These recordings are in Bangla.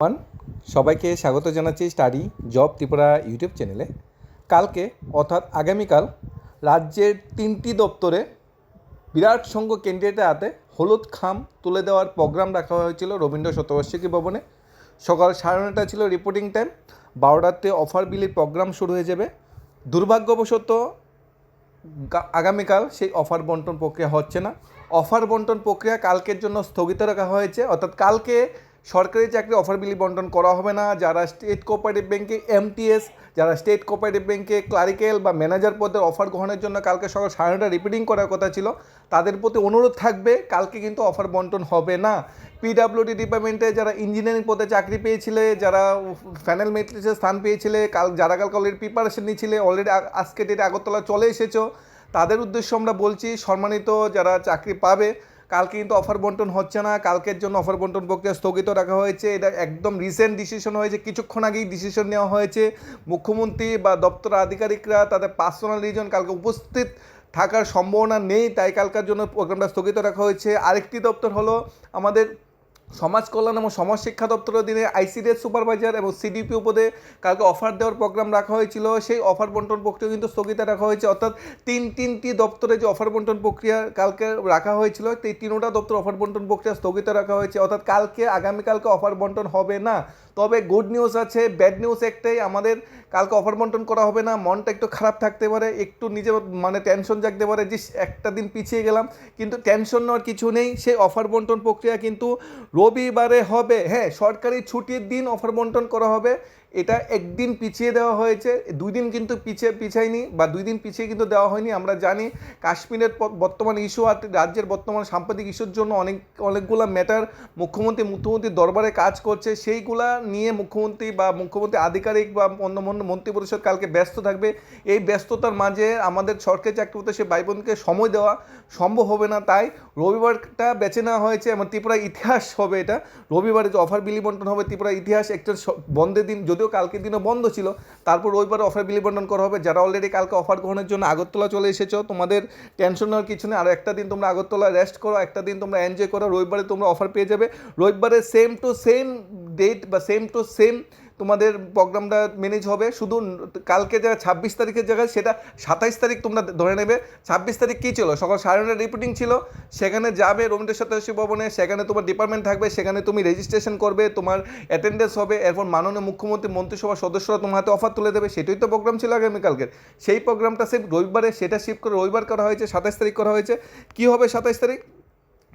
ওয়ান সবাইকে স্বাগত জানাচ্ছি স্টাডি জব ত্রিপুরা ইউটিউব চ্যানেলে। কালকে, অর্থাৎ আগামীকাল, রাজ্যের তিনটি দপ্তরে বিরাট সংঘ ক্যান্ডিডেটের হাতে হলুদ খাম তুলে দেওয়ার প্রোগ্রাম রাখা হয়েছিল রবীন্দ্র শতবার্ষিকী ভবনে। সকাল সাড়ে নটা ছিল রিপোর্টিং টাইম বারোটাতে অফার বিলির প্রোগ্রাম শুরু হয়ে যাবে। দুর্ভাগ্যবশত আগামীকাল সেই অফার বন্টন প্রক্রিয়া হচ্ছে না। অফার বন্টন প্রক্রিয়া কালকের জন্য স্থগিত রাখা হয়েছে, অর্থাৎ কালকে সরকারি চাকরি অফার বিলি বন্টন করা হবে না। যারা স্টেট কোঅপারেটিভ ব্যাংকে এমটিএস যারা স্টেট কোঅপারেটিভ ব্যাংকে ক্লারিক্যাল বা ম্যানেজার পদের অফার গ্রহণের জন্য কালকে সকাল সাড়ে নটা রিপিটিং করার কথা ছিল, তাদের প্রতি অনুরোধ থাকবে, কালকে কিন্তু অফার বন্টন হবে না। পিডাব্লিউডি ডিপার্টমেন্টে যারা ইঞ্জিনিয়ারিং পদে চাকরি পেয়েছিলে, যারা ফাইনাল মেট্রিক্সে স্থান পেয়েছিলে, কাল, যারা কালকে অলরেডি প্রিপারেশন নিয়েছিলে অলরেডি আজকে ডেটে আগরতলা চলে এসেছ, তাদের উদ্দেশ্য আমরা বলছি, সম্মানিত যারা চাকরি পাবে কালকে কিন্তু অফার বন্টন হচ্ছে না, কালকের জন্য অফার বন্টন প্রক্রিয়া স্থগিত রাখা হয়েছে। এটা একদম রিসেন্ট ডিসিশন হয়েছে, কিছুক্ষণ আগেই ডিসিশন নেওয়া হয়েছে। মুখ্যমন্ত্রী বা দপ্তর আধিকারিকরা তাদের পার্সোনাল রিজন কালকে উপস্থিত থাকার সম্ভাবনা নেই, তাই কালকার জন্য প্রোগ্রামটা স্থগিত রাখা হয়েছে। আরেকটি দপ্তর হলো আমাদের সমাজ কল্যাণ এবং সমাজ শিক্ষা দপ্তরের দিনে আইসিডিএস সুপারভাইজার এবং সিডিপি পদে কালকে অফার দেওয়ার প্রোগ্রাম রাখা হয়েছিল। সেই অফার বন্টন প্রক্রিয়া কিন্তু স্থগিত রাখা হয়েছে। অর্থাৎ তিন তিনটি দপ্তরে যে অফার বন্টন প্রক্রিয়া কালকে রাখা হয়েছিল এই তিনোটা দপ্তর অফার বন্টন প্রক্রিয়া স্থগিত রাখা হয়েছে। অর্থাৎ কালকে, আগামীকালকে অফার বন্টন হবে না। তবে গুড নিউজ আছে, ব্যাড নিউজ একটাই, আমাদের কালকে অফার বন্টন করা হবে না। মনটা একটু খারাপ থাকতে পারে, একটু নিজে মানে টেনশন জাগতে পারে যে একটা দিন পিছিয়ে গেলাম। কিন্তু টেনশন নেওয়ার কিছু নেই। সেই অফার বন্টন প্রক্রিয়া কিন্তু রবিবারে হবে। হ্যাঁ সরকারি ছুটির দিন অফার বন্টন করা হবে। এটা একদিন পিছিয়ে দেওয়া হয়েছে, দুই দিন কিন্তু পিছিয়ে, পিছায়নি বা দুই দিন পিছিয়ে কিন্তু দেওয়া হয়নি। আমরা জানি কাশ্মীরের বর্তমান ইস্যু আর রাজ্যের বর্তমান সাম্প্রতিক ইস্যুর জন্য অনেক, অনেকগুলো ম্যাটার মুখ্যমন্ত্রী, মুখ্যমন্ত্রীর দরবারে কাজ করছে। সেইগুলা নিয়ে মুখ্যমন্ত্রী বা মুখ্যমন্ত্রী আধিকারিক বা অন্য মন্ত্রী পরিষদ কালকে ব্যস্ত থাকবে। এই ব্যস্ততার মাঝে আমাদের সরকারি চাকরি করতে সে ভাই বোনকে সময় দেওয়া সম্ভব হবে না। তাই রবিবারটা বেছে নেওয়া হয়েছে এবং ত্রিপুরা ইতিহাস হবে এটা। রবিবারে যে অফার বিলি বন্টন হবে, ত্রিপুরা ইতিহাস একটা বন্ধের দিন। যদিও কালকের দিনও বন্ধ ছিল, তারপর রবিবারে অফার বিলি বন্টন করা হবে। যারা অলরেডি কালকে অফার গ্রহণের জন্য আগরতলা চলে এসেছ, তোমাদের টেনশন নেওয়ার কিছু নেই। আর একটা দিন তোমরা আগরতলা রেস্ট করো, একটা দিন তোমরা এনজয় করো। রবিবারে তোমরা অফার পেয়ে যাবে। রবিবারে সেম টু সেম ডেট বা সেম টু সেম তোমাদের প্রোগ্রামটা ম্যানেজ হবে। শুধু কালকে যা ছাব্বিশ তারিখের জায়গায় সেটা সাতাইশ তারিখ তোমরা ধরে নেবে। ছাব্বিশ তারিখ কী ছিল? সকাল সাড়ে নটা রিপোর্টিং ছিল। সেখানে যাবে রবীন্দ্র শতাব্দী ভবনে, সেখানে তোমার ডিপার্টমেন্ট থাকবে, সেখানে তুমি রেজিস্ট্রেশন করবে, তোমার অ্যাটেন্ডেন্স হবে। এরপর মাননীয় মুখ্যমন্ত্রী, মন্ত্রিসভার সদস্যরা তোমার হাতে অফার তুলে দেবে। সেটাই তো প্রোগ্রাম ছিল আগামীকালকের সেই প্রোগ্রামটা সেম রবিবারে, সেটা শিফট করে রবিবার করা হয়েছে, সাতাইশ তারিখ করা হয়েছে। কী হবে সাতাইশ তারিখ?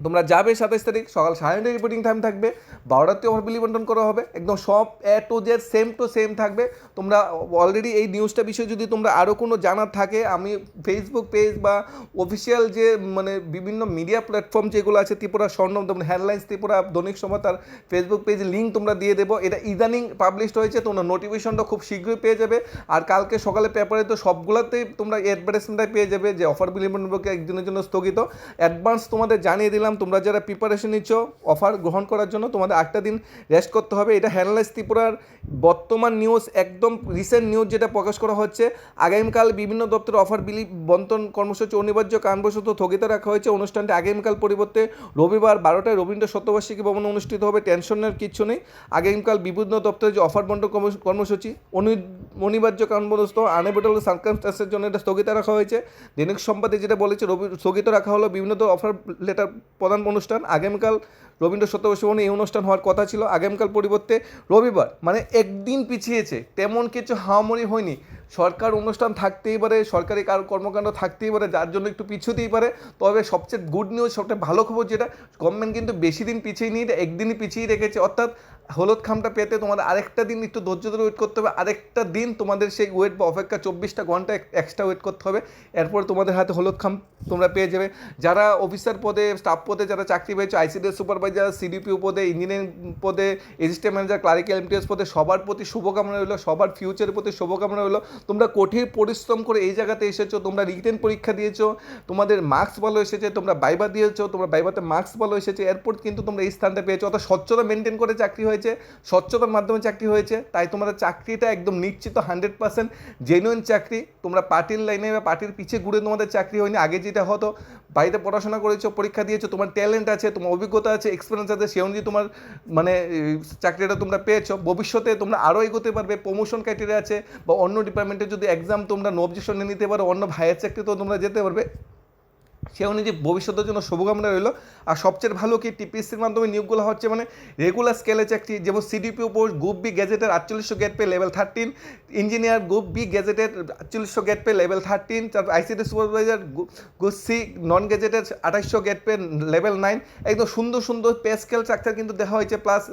তোমরা যাবে সাতাইশ তারিখ, সকাল সাড়ে নটায় রিপোর্টিং টাইম থাকবে বারোটাতে ওভার বিলি বন্টন করা হবে, একদম সব A to Z same to same থাকবে। তোমরা অলরেডি এই নিউজটা বিষয়ে যদি তোমরা আরও কোনো জানার থাকে, আমি ফেসবুক পেজ বা অফিসিয়াল যে মানে বিভিন্ন মিডিয়া প্ল্যাটফর্ম যেগুলো আছে, ত্রিপুরা স্বর্ণম তোমরা হেডলাইন্স ত্রিপুরা দৈনিক সময়, তার ফেসবুক পেজে লিঙ্ক তোমরা দিয়ে দেবো। এটা ইদানিং পাবলিশড হয়েছে, তোমরা নোটিফিকেশনটা খুব শীঘ্রই পেয়ে যাবে। আর কালকে সকালে পেপারে তো সবগুলোতেই তোমরা অ্যাডভার্টাইজমেন্টটাই পেয়ে যাবে, যে অফার বিলি বন্টন একদিনের জন্য স্থগিত। অ্যাডভান্স তোমাদের জানিয়ে দিলাম তোমরা যারা প্রিপারেশন নিচ্ছ অফার গ্রহণ করার জন্য তোমাদের একটা দিন রেস্ট করতে হবে। এটা হ্যান্ডলাইজ ত্রিপুরার বর্তমান নিউজ একদম রিসেন্ট নিউজ যেটা প্রকাশ করা হচ্ছে। আগামীকাল বিভিন্ন দপ্তরে অফার বিলি, বন্টন কর্মসূচি অনিবার্য, কারণবশত স্থগিত রাখা হয়েছে। অনুষ্ঠানটি আগামীকাল পরিবর্তে রবিবার বারোটায় রবীন্দ্র শতবার্ষিকী ভবনে অনুষ্ঠিত হবে, টেনশনের কিচ্ছু নেই। আগামীকাল বিভিন্ন দপ্তরে যে অফার বন্টন কর্মসূচি অনি- অনিবার্য কারণবশত আনএভিটেবল সার্কামস্টান্সের জন্য এটা স্থগিত রাখা হয়েছে। দৈনিক সম্পাদে যেটা বলেছে, রবি স্থগিত রাখা হলো বিভিন্ন অফার লেটার প্রধান অনুষ্ঠান। আগামীকাল রবীন্দ্র শতবর্ষী ভবনে এই অনুষ্ঠান হওয়ার কথা ছিল আগামীকাল পরিবর্তে রবিবার মানে একদিন পিছিয়েছে, তেমন কিছু হাওয়ামরি হয়নি। সরকার অনুষ্ঠান থাকতেই পারে, সরকারি কার কর্মকাণ্ড থাকতেই পারে, যার জন্য একটু পিছুতেই পারে, তবে সবচেয়ে গুড নিউজ সবচেয়ে ভালো খবর যেটা গভর্নমেন্ট কিন্তু বেশি দিন পিছিয়ে নিয়ে একদিনই পিছিয়ে রেখেছে। অর্থাৎ হলুদ খামটা পেতে তোমাদের আরেকটা দিন একটু ধৈর্য ধরে ওয়েট করতে হবে, আরেকটা দিন তোমাদের সেই ওয়েট বা অপেক্ষা চব্বিশটা ঘণ্টা এক্সট্রা ওয়েট করতে হবে। এরপর তোমাদের হাতে হলুদ খাম তোমরা পেয়ে যাবে। যারা অফিসার পদে স্টাফ পদে যারা চাকরি পেয়েছ আইসিডিএস সুপারভাইজার সিডিপিও পদে ইঞ্জিনিয়ারিং পদে এসিস্ট্যান্ট ম্যানেজার ক্লারিক্যাল এমটিএস পদে, সবার প্রতি শুভকামনা রইল, সবার ফিউচারের প্রতি শুভকামনা রইল। তোমরা কঠিন পরিশ্রম করে এই জায়গাতে এসেছ, তোমরা রিটেন পরীক্ষা দিয়েছ, তোমাদের মার্কস ভালো এসেছে, তোমরা বাইবা দিয়েছ, তোমরা বাইবাতে মার্কস ভালো এসেছে, এরপর কিন্তু তোমরা এই স্থানটা পেয়েছ। অর্থাৎ স্বচ্ছতা মেনটেন করে চাকরি হয়েছে, স্বচ্ছতার মাধ্যমে চাকরি হয়েছে, তাই তোমাদের চাকরিটা একদম নিশ্চিত হান্ড্রেড পার্সেন্ট জেনুইন চাকরি। তোমরা পার্টির লাইনে বা পার্টির পিছে ঘুরে তোমাদের চাকরি হয়নি, আগে যেটা হতো, বাড়িতে পড়াশোনা করেছ, পরীক্ষা দিয়েছ, তোমার ট্যালেন্ট আছে, তোমার অভিজ্ঞতা আছে এক্সপিরিয়েন্স আছে সে অনুযায়ী তোমার মানে চাকরিটা তোমরা পেয়েছ, ভবিষ্যতে তোমরা আরও এগোতে পারবে প্রমোশন ক্রাইটেরিয়া আছে, বা অন্য ডিপার্টমেন্টে যদি এক্সাম তোমরা নো অবজেকশনে নিতে পারো, অন্য ভাইয়ের চাকরিতেও তোমরা যেতে পারবে। সে অনুযায়ী ভবিষ্যতের জন্য শুভকামনা রইল। আর সবচেয়ে ভালো কি টিপিএসসির মাধ্যমে নিয়োগগুলো হচ্ছে মানে রেগুলার স্কেলে চাকরি যেমন সিডিপিও পোস্ট গ্রুপ বি গ্যাজেটের আটচল্লিশশো grade pay level thirteen engineer group B গ্যাজেটের আটচল্লিশশো গেট পে লেভেল থার্টিন তারপর ICT supervisor group C non গ্যাজেটের আঠাশশো গেট পে লেভেল নাইন একদম সুন্দর সুন্দর পে স্কেল স্ট্রাকচার কিন্তু দেওয়া হয়েছে। প্লাস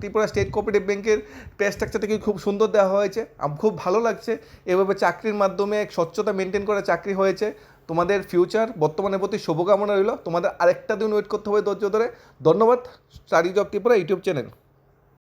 ত্রিপুরা স্টেট কোঅপারেটিভ ব্যাংকের পে স্ট্রাকচারটা কিন্তু খুব সুন্দর দেওয়া হয়েছে। খুব ভালো লাগছে। এভাবে চাকরির মাধ্যমে এক স্বচ্ছতা মেনটেন করে চাকরি হয়েছে। তোমাদের ফিউচার বর্তমানের প্রতি শুভকামনা রইল। তোমাদের আরেকটা দিন ওয়েট করতে হবে ধৈর্য ধরে। ধন্যবাদ study job Tipra YouTube channel